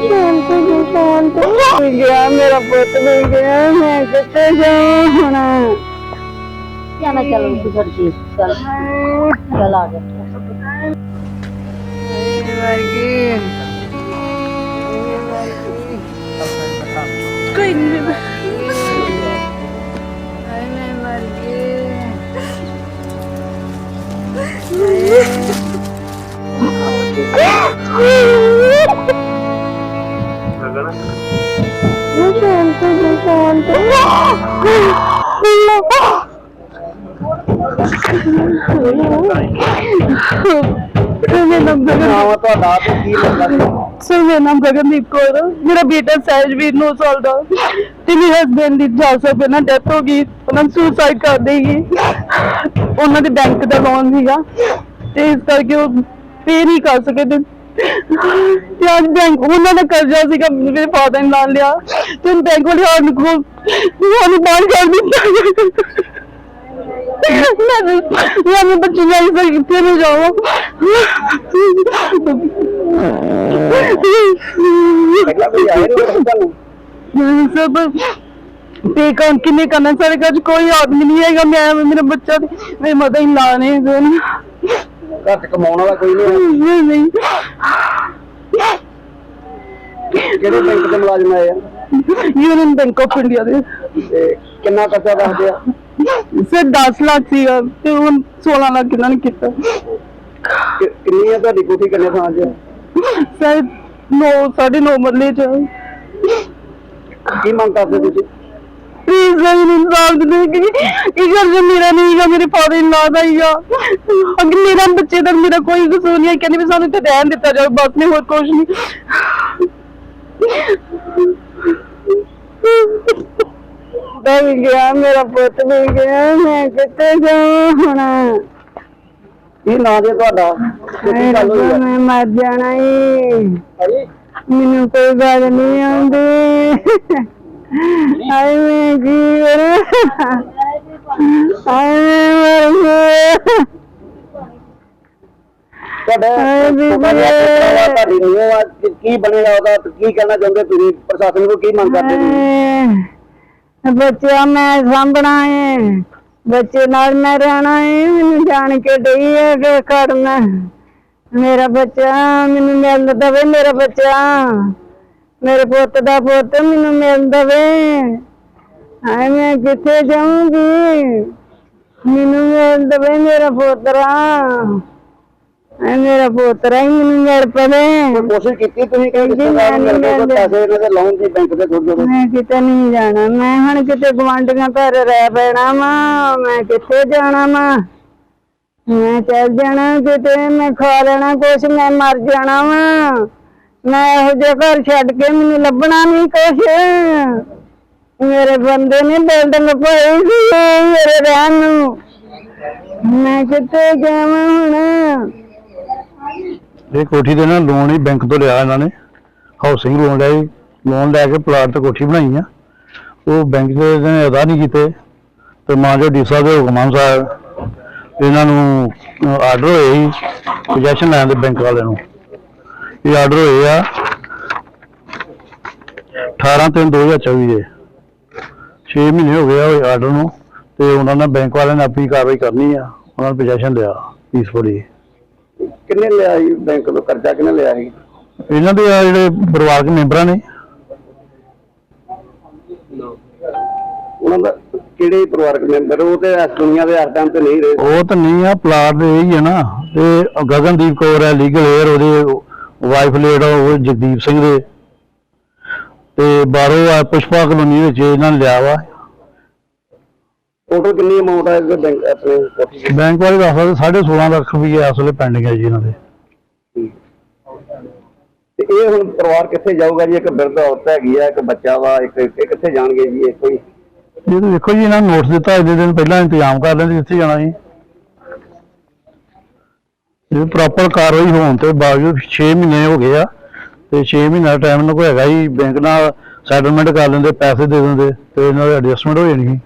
ਸ਼ਾਂਤ ਜੀ ਸ਼ਾਂਤ ਹੋ ਗਿਆ ਮੇਰਾ ਪੁੱਤ ਮਿਲ ਗਿਆ ਮੈਂ ਕਿੱਥੇ ਜਾਵਾਂ ਹੁਣ ਜਾਣਾ ਚਲੋ ਗੁਜ਼ਰ ਜੀ ਚਲ ਚਲ ਆ ਜਾ। ਵਰਗੀ ਮੈਂ ਸ਼ਾਂਤ ਜੀ ਸ਼ਾਂਤ ਮੇਰਾ ਨਾਮ ਗਗਨ ਨਾਮ ਤੁਹਾਡਾ ਤੇ ਕੀ ਲੱਗਦਾ ਸਰ ਮੇਰਾ ਨਾਮ ਗਗਨਦੀਪ ਕੌਰ ਆ। ਮੇਰਾ ਬੇਟਾ ਸਹਿਜਵੀਰ 9 ਸਾਲ ਦਾ ਤੇ ਮੇਰੇ ਹਸਬੰਦ ਦੀ 4 ਸਾਲ ਪਹਿਲਾਂ ਡੈਥ ਹੋ ਗਈ, ਉਹਨਾਂ ਨੂੰ ਸੁਸਾਈਡ ਕਰ ਦੇਗੀ ਉਹਨਾਂ ਦੇ ਬੈਂਕ ਦਾ ਲੋਨ ਸੀਗਾ ਤੇ ਇਸ ਕਰਕੇ ਉਹ ਪੇ ਨਹੀਂ ਕਰ ਸਕੇ ਤੇ ਯਾਰ ਬੈਂਕ ਉਹਨਾਂ ਦਾ ਕਰਜ਼ਾ ਸੀਗਾ ਮੇਰੇ ਫਾਦਰ ਨੇ ਨਾਲ ਲਿਆ। ਤੇ ਬੈਂਕ ਵਾਲੇ ਸਾਨੂੰ ਕੋ ਸਾਨੂੰ ਬਾਹਰ ਕਰ ਦਿੱਤਾ ਮੈਂ ਮੈਂ ਬੱਚੀ ਨਹੀਂ ਸਰ ਕਿੱਥੇ ਨੂੰ ਜਾਵਾਂ। ਸਭ ਤੇ ਕੌਣ ਕਿਨੇ ਕਰਨਾ ਸਾਰੇ ਕਾਜ ਕੋਈ ਆਦਮੀ ਨਹੀਂ ਹੈਗਾ ਮੈਂ ਮੇਰਾ ਬੱਚਾ ਤੇ ਮੇਰੇ ਮਦਰ ਹੀ ਲਾ ਨੇ ਦੋਨ। ਘੱਟ ਕਮਾਉਣ ਵਾਲਾ ਕੋਈ ਨਹੀਂ ਨਹੀਂ। ਕਿਹੜੇ ਬੈਂਕ ਦੇ ਮੁਲਾਜ਼ਮ ਆਏ ਆ? ਯੂਨੀਅਨ ਬੈਂਕ ਆਫ ਇੰਡੀਆ ਦੇ। ਕਿੰਨਾ ਪੈਸਾ ਰੱਖਦੇ ਆ ਸਿਰ 10 ਲੱਖ ਸੀਗਾ ਤੇ ਹੁਣ 16 ਲੱਖ ਇਹਨਾਂ ਨੇ ਕੀਤਾ। ਕਿੰਨੀ ਆ ਤੁਹਾਡੀ ਕੋਠੀ ਕਿੰਨੇ ਥਾਂ 'ਚ? ਆ? ਸਰ 9 9.5 ਮਰਲੇ ਚ। ਕੀ ਮੰਗ ਕਰਦੇ ਤੁਸੀਂ? ਪਲੀਜ਼ ਮੈਨੂੰ ਇਨਸਾਫ ਦੇ ਦੇ ਕਿ ਇਹ ਘਰ ਜੇ ਮੇਰਾ ਨਹੀਂ ਗਾ ਮੇਰੇ ਫਾਦਰ ਇਨ ਲਾ ਦਾ ਹੀ ਆ। ਅੱਗੇ ਮੇਰਾ ਬੱਚੇ ਦਾ ਮੇਰਾ ਕੋਈ ਕਸੂਰ ਨਹੀਂ ਹੈ ਕਹਿੰਦੇ ਵੀ ਸਾਨੂੰ ਤੇ ਰਹਿਣ ਦਿੱਤਾ ਜਾਵੇ ਬਸ ਨੇ ਹੋਰ ਕੁਝ ਨਹੀਂ। ਦਾ ਵੀ ਗਿਆ ਮੇਰਾ ਪੁੱਤ ਵੀ ਗਿਆ ਮੈਂ ਕਿੱਥੇ ਜਾਵਾਂ ਹੁਣ? ਕੀ ਨਾਂ ਜੇ ਤੁਹਾਡਾ? ਤੇ ਕੀ ਗੱਲ ਹੋਈ ਆ? ਮੈਂ ਮਰ ਜਾਣਾ ਈ। ਹਾਂਜੀ? ਮੈਨੂੰ ਕੋਈ ਗੱਲ ਨਹੀਂ ਆਉਂਦੀ। ਹਾਏ ਮੈਂ ਕੀ ਕਰਾਂ? ਹਾਏ ਮੈਂ ਮਰ ਗਿਆ ਤੁਹਾਡਾ ਹਾਏ ਬੀਬੀ। ਛੋਟਾ ਜਿਹਾ ਪੁੱਤਰ ਵਾ, ਤੁਹਾਡੀ ਨੂੰਹ ਆ ਕਿ- ਕੀ ਬਣੇਗਾ ਉਹਦਾ? ਤੇ ਕੀ ਕਹਿਣਾ ਚਾਹੁੰਦੇ ਤੁਸੀਂ? ਪ੍ਰਸ਼ਾਸਨ ਨੂੰ ਕੀ ਮੰਗ ਕਰਦੇ ਤੁਸੀਂ? ਹਾਏ, ਬੱਚਾ ਮੈਂ ਸਾਂਭਣਾ ਏ। ਬੱਚੇ ਨਾਲ ਮੈਂ ਰਹਿਣਾ ਏ ਮੈਨੂੰ ਜਾਣ ਕੇ ਡਈ ਹੈ ਕਿ ਕਰਨਾ ਮੇਰਾ ਬੱਚਾ ਮੈਨੂੰ ਮਿਲ ਦਵੇ ਮੇਰਾ ਬੱਚਾ। ਮੇਰੇ ਪੁੱਤ ਦਾ ਪੁੱਤ ਮੈਨੂੰ ਮਿਲ ਦਵੇ। ਹਾਏ ਮੈਂ ਕਿੱਥੇ ਜਾਊਂਗੀ? ਮੈਨੂੰ ਮਿਲ ਦਵੇ ਮੇਰਾ ਪੁੱਤਰਾ। ਹਾਏ ਮੇਰਾ ਪੁੱਤਰਾ ਹੀ ਮੈਨੂੰ ਮਿਲ ਪਵੇ। ਕੋਸ਼ਿਸ਼ ਕੀਤੀ ਤੁਸੀਂ ਕਿ ਰਿਸ਼ਤੇਦਾਰ ਮੈਂ ਮਿਲ ਕੇ ਨਹੀਂ ਕੋਈ ਪੈਸੇ ਇਹਨਾਂ ਦੇ ਲਾਉਣ ਦੀ ਬੈਂਕ ਦੇ ਥੋੜੇ ਥੋੜੇ ਮੈਂ ਕਿਤੇ ਨਹੀਂ ਜਾਣਾ ਮੈਂ ਹੁਣ ਕਿਤੇ ਗਵਾਂਢੀਆਂ ਘਰ ਰਹਿ ਪੈਣਾ ਵਾ ਮੈਂ ਕਿੱਥੇ ਜਾਣਾ ਵਾ? ਮੈਂ ਚੱਲ ਜਾਣਾ ਕਿਤੇ ਮੈਂ ਖਾ ਲੈਣਾ ਕੁਛ ਮੈਂ ਮਰ ਜਾਣਾ ਵਾ। ਮੈਂ ਇਹੋ ਜਿਹੇ ਘਰ ਛੱਡ ਕੇ ਮੈਨੂੰ ਲੱਭਣਾ ਨਹੀਂ ਕੁਛ। ਮੇਰੇ ਬੰਦੇ ਨੇ ਬਿਲਡਿੰਗ ਪਾਈ ਸੀ ਮੇਰੇ ਰਹਿਣ ਨੂੰ। ਮੈਂ ਕਿੱਥੇ ਜਾਵਾਂ ਹੁਣ? ਇਹ ਕੋਠੀ ਦੇ ਨਾ ਲੋਨ ਹੀ ਬੈਂਕ ਤੋਂ ਲਿਆ ਇਹਨਾਂ ਨੇ। ਹਾਊਸਿੰਗ ਲੋਨ ਲਿਆ ਲੋਨ ਲੈ ਕੇ ਪਲਾਟ ਤੇ ਕੋਠੀ ਬਣਾਈ ਆ। ਉਹ ਬੈਂਕ ਦੇ ਨੇ ਅਦਾ ਨਹੀਂ ਕੀਤੇ। ਤੇ ਮਾਂ ਜੋ ਡੀ ਸਾਹਿਬ ਦੇ ਹੁਕਮ ਅਨੁਸਾਰ ਇਹਨਾਂ ਨੂੰ ਆਰਡਰ ਹੋਏ ਸੀ ਪੋਜੈਸ਼ਨ ਲੈਣ ਦੇ ਬੈਂਕ ਵਾਲਿਆਂ ਨੂੰ। ਇਹ ਆਰਡਰ ਹੋਏ ਆ 18 ਤਿੰਨ 2024 ਦੇ। 6 ਮਹੀਨੇ ਹੋ ਗਏ ਆ ਉਹ ਆਰਡਰ ਨੂੰ। ਤੇ ਉਹਨਾਂ ਨੇ ਬੈਂਕ ਵਾਲਿਆਂ ਨੇ ਆਪਣੀ ਕਾਰਵਾਈ ਕਰਨੀ ਆ। ਉਹਨਾਂ ਨੇ ਪੋਜੈਸ਼ਨ ਲਿਆ ਪੀਸਫੁਲੀ ਕਿੰਨੇ ਲਿਆ ਜੀ ਬੈਂਕ ਤੋਂ? ਕਰਜ਼ਾ ਕਿੰਨੇ ਲਿਆ ਸੀ? ਇਹਨਾਂ ਦੇ ਆ ਜਿਹੜੇ ਪਰਿਵਾਰਕ ਮੈਂਬਰਾਂ ਨੇ। ਉਹਨਾਂ ਦਾ ਕਿਹੜੇ ਪਰਿਵਾਰਕ ਮੈਂਬਰ? ਉਹ ਤੇ ਇਸ ਦੁਨੀਆ ਦੇ ਇਸ ਟਾਈਮ ਤੇ ਨਹੀਂ ਰਹੇ। ਉਹ ਤਾਂ ਨਹੀਂ ਆ ਪਲਾਟ ਦੇ ਹੀ ਆ ਨਾ। ਤੇ ਗਗਨਦੀਪ ਕੌਰ ਹੈ ਲੀਗਲ ਏਅਰ ਉਹਦੇ ਵਾਈਫ ਲੇਡ ਉਹ ਜਗਦੀਪ ਸਿੰਘ ਦੇ। ਤੇ ਬਾਹਰੋਂ ਆ ਪੁਸ਼ਪਾ ਕਲੋਨੀ ਵਿੱਚ ਇਹਨਾਂ ਨੇ ਲਿਆ ਵਾ। ਟੋਟਲ ਕਿੰਨੀ ਅਮਾਉਂਟ ਹੈ ਇਸ ਬੈਂਕ ਆਪਣੇ ਕੋਠੀ ਦੀ? ਬੈਂਕ ਵਾਲੇ ਦੱਸਦੇ 16.5 ਲੱਖ ਰੁਪਏ ਇਸ ਵੇਲੇ ਪੈਂਡਿੰਗ ਹੈ ਜੀ ਇਹਨਾਂ ਦੇ। ਤੇ ਇਹ ਹੁਣ ਪਰਿਵਾਰ ਕਿੱਥੇ ਜਾਊਗਾ ਜੀ? ਇੱਕ ਬਿਰਧ ਔਰਤ ਹੈਗੀ ਆ ਇੱਕ ਬੱਚਾ ਵਾ ਇੱਕ ਇਹ ਕਿੱਥੇ ਜਾਣਗੇ ਜੀ? ਇਹ ਕੋਈ ਇਹ ਤਾਂ ਦੇਖੋ ਜੀ ਇਹਨਾਂ ਨੂੰ ਨੋਟਿਸ ਦਿੱਤਾ ਇਹਦੇ ਦਿਨ ਪਹਿਲਾਂ ਇੰਤਜ਼ਾਮ ਕਰ ਲੈਂਦੇ ਜਿੱਥੇ ਜਾਣਾ ਸੀ ਇਹ ਪ੍ਰੋਪਰ ਕਾਰਵਾਈ ਹੋਣ ਤੇ ਬਾਵਜੂਦ 6 ਮਹੀਨੇ ਹੋ ਗਏ ਆ ਤੇ 6 ਮਹੀਨਾ ਟਾਈਮ ਇਹਨਾਂ ਕੋਲ ਹੈਗਾ ਜੀ ਬੈਂਕ ਨਾਲ ਸੈਟਲਮੈਂਟ ਕਰ ਲੈਂਦੇ ਪੈਸੇ ਦੇ ਦਿੰਦੇ ਤੇ ਇਹਨਾਂ ਦੀ ਐਡਜਸਟਮੈਂਟ ਹੋ ਜਾਣੀ